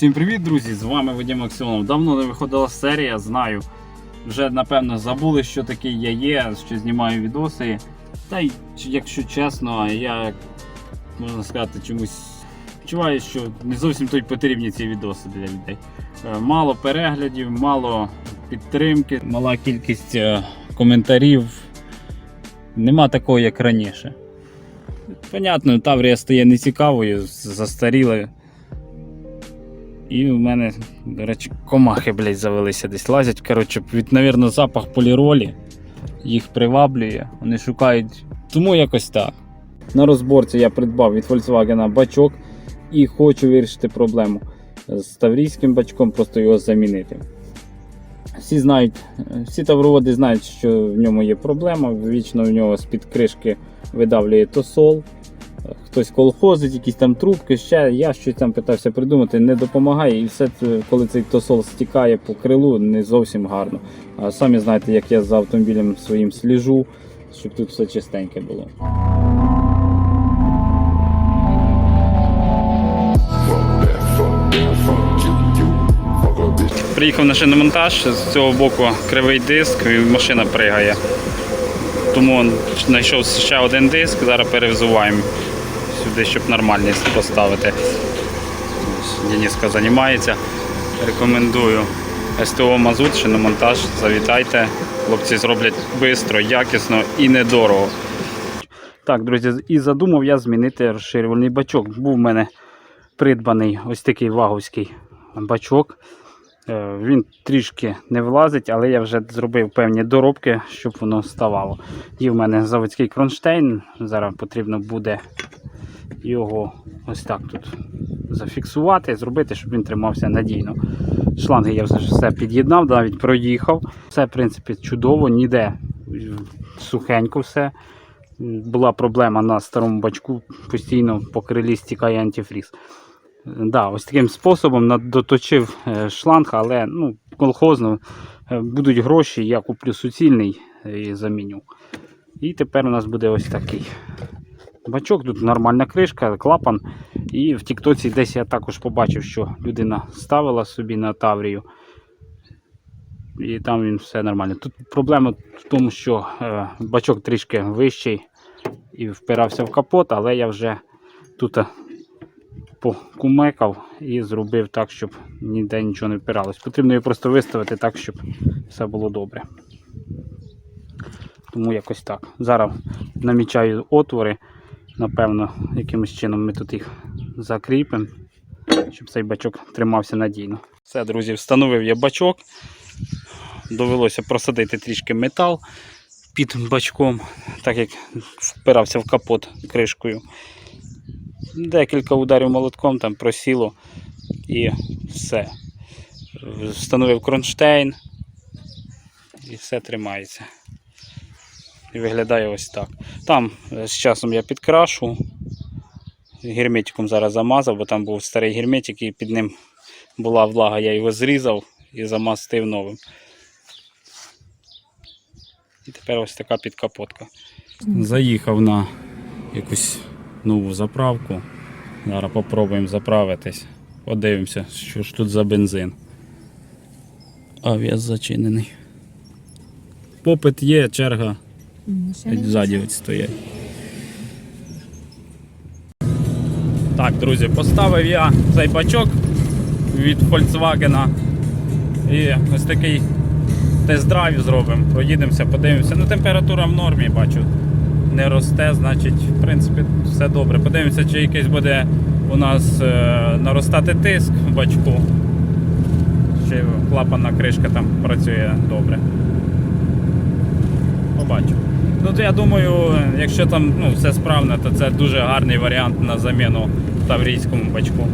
Всім привіт, друзі! З вами Вадим Аксьонов. Давно не виходила серія, знаю. Вже напевно забули, що таке я є, що знімаю відоси. Та й якщо чесно, я можна сказати, чомусь відчуваю, що не зовсім той потрібні ці відоси для людей. Е, Мало переглядів, мало підтримки, мала кількість е, коментарів. Нема такого, як раніше. Понятно, Таврія стає нецікавою, застаріла. І в мене, до речі, комахи, блядь, завелися десь лазять. Коротше, від, навірно, запах поліролі їх приваблює, вони шукають. Тому якось так. На розборці я придбав від Volkswagen бачок і хочу вирішити проблему з таврійським бачком, просто його замінити. Всі знають, всі тавроводи знають, що в ньому є проблема. Вічно в нього з-під кришки видавлює тосол. Хтось колхозить, якісь там трубки, ще я щось там питався придумати, не допомагає. І все коли цей тосол стікає по крилу, не зовсім гарно. А самі знаєте, як я за автомобілем своїм сліжу, щоб тут все чистеньке було. Приїхав на шиномонтаж, з цього боку кривий диск, і машина пригає. Тому знайшов ще один диск, зараз перевзуваємо сюди, щоб нормальність поставити. Ось Дениска займається. Рекомендую. СТО Мазут, шиномонтаж, завітайте. Хлопці зроблять швидко, якісно і недорого. Так, друзі, і задумав я змінити розширювальний бачок. Був в мене придбаний ось такий ваговський бачок. Е, Він трішки не влазить, але я вже зробив певні доробки, щоб воно ставало. Є в мене заводський кронштейн. Зараз потрібно буде його ось так тут зафіксувати, зробити, щоб він тримався надійно. Шланги я все під'єднав, навіть проїхав. Все, в принципі, чудово, ніде сухенько все. Була проблема на старому бачку, постійно по крилі стікає антифріз. Да, ось таким способом доточив е, шланг, але ну, колхозно е, будуть гроші, я куплю суцільний е, і заміню. І тепер у нас буде ось такий бачок, тут нормальна кришка, клапан. І в Тіктоці десь я також побачив, що людина ставила собі на Таврію. І там він все нормально. Тут проблема в тому, що е, бачок трішки вищий і впирався в капот, але я вже тут е, покумекав і зробив так, щоб ніде нічого не впиралось. Потрібно його просто виставити так, щоб все було добре. Тому якось так. Зараз намічаю отвори. Напевно, якимось чином ми тут їх закріпимо, щоб цей бачок тримався надійно. Все, друзі, встановив я бачок. Довелося просадити трішки метал під бачком, так як впирався в капот кришкою. Декілька ударів молотком там просіло і все. Встановив кронштейн і все тримається. І виглядає ось так. Там е, з часом я підкрашу. Герметиком зараз замазав, бо там був старий герметик і під ним була влага, я його зрізав і замастив новим. І тепер ось така підкапотка. Заїхав на якусь нову заправку. Зараз попробуємо заправитись. Подивимося, що ж тут за бензин. Авіас зачинений. Попит є, черга ззаді ось стоять. Так, друзі, поставив я цей бачок від Volkswagen. І ось такий тест-драйв зробимо. Проїдемося, подивимося. Ну, температура в нормі, бачу. Не росте, значить, в принципі, все добре. Подивимося, чи якийсь буде у нас е, наростати тиск в бачку. Чи клапанна кришка там працює добре. Побачу. Ну, я думаю, якщо там ну, все справно, то це дуже гарний варіант на заміну таврійському бачку.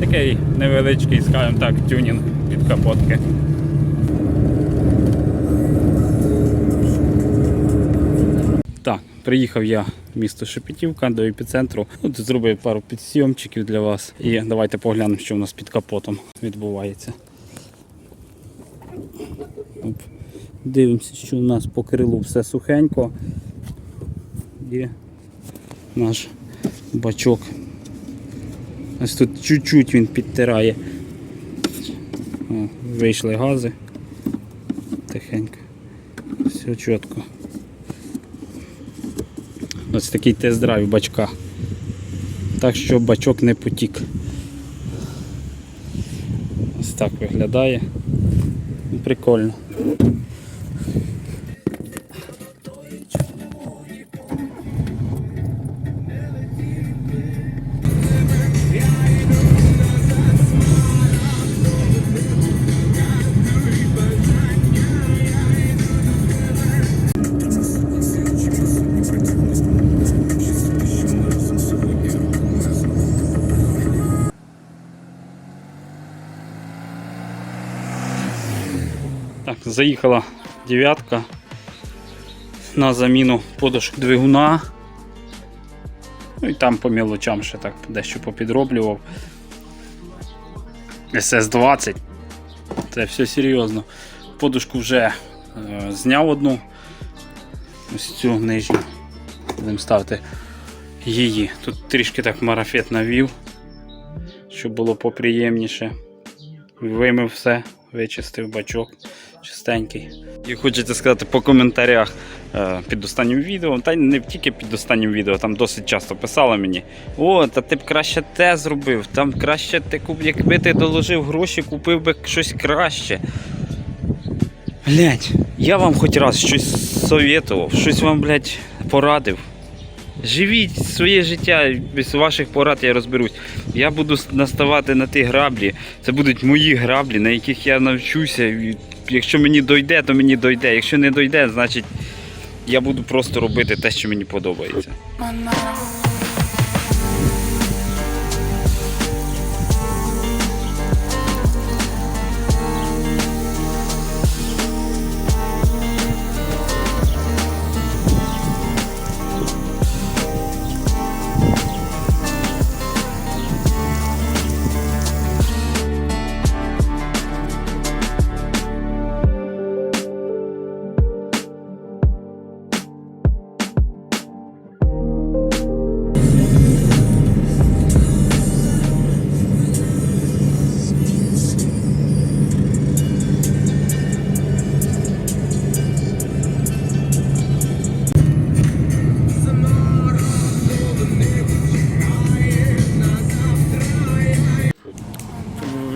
Такий невеличкий, скажімо так, тюнінг від капотки. Так, приїхав я в місто Шепетівка до епіцентру. Тут зробив пару підсйомчиків для вас. І давайте поглянемо, що у нас під капотом відбувається. Дивимося, що у нас по крилу все сухенько. Є наш бачок. Ось тут чуть-чуть він підтирає. О, вийшли гази. Тихенько. Все чітко. Ось такий тест-драйв бачка. Так що бачок не потік. Ось так виглядає. Прикольно. Так, заїхала дев'ятка на заміну подушок двигуна. Ну і там по мілочам ще так дещо попідроблював. СС-20. Це все серйозно. Подушку вже е, зняв одну. Ось цю нижню. Будемо ставити її. Тут трішки так марафет навів, щоб було поприємніше. Вимив все, вичистив бачок чистенький. І хочеться сказати по коментарях е, під останнім відео, та не тільки під останнім відео, там досить часто писали мені: о, та ти б краще те зробив, там краще ти куп, якби ти доложив гроші, купив би щось краще. Блять, я вам хоч раз щось совєтував, щось вам, блядь, порадив. Живіть своє життя, без ваших порад я розберусь. Я буду наставати на ті граблі. Це будуть мої граблі, на яких я навчуся. Якщо мені дойде, то мені дойде. Якщо не дойде, значить я буду просто робити те, що мені подобається.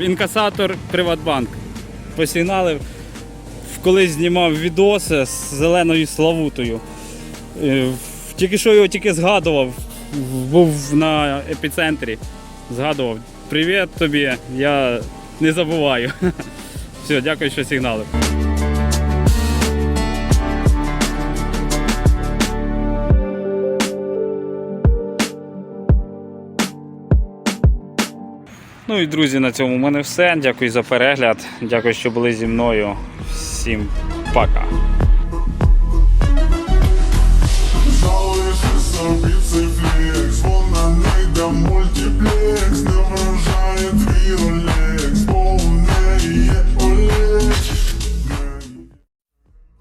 Інкасатор Приватбанк. Посігналив. Колись знімав відоси з зеленою славутою. Е, Тільки що його тільки згадував. Був на епіцентрі. Згадував. Привіт тобі, я не забуваю. Все, дякую, що сигналив. Ну і друзі, на цьому в мене все. Дякую за перегляд. Дякую, що були зі мною. Всім пока. Salve,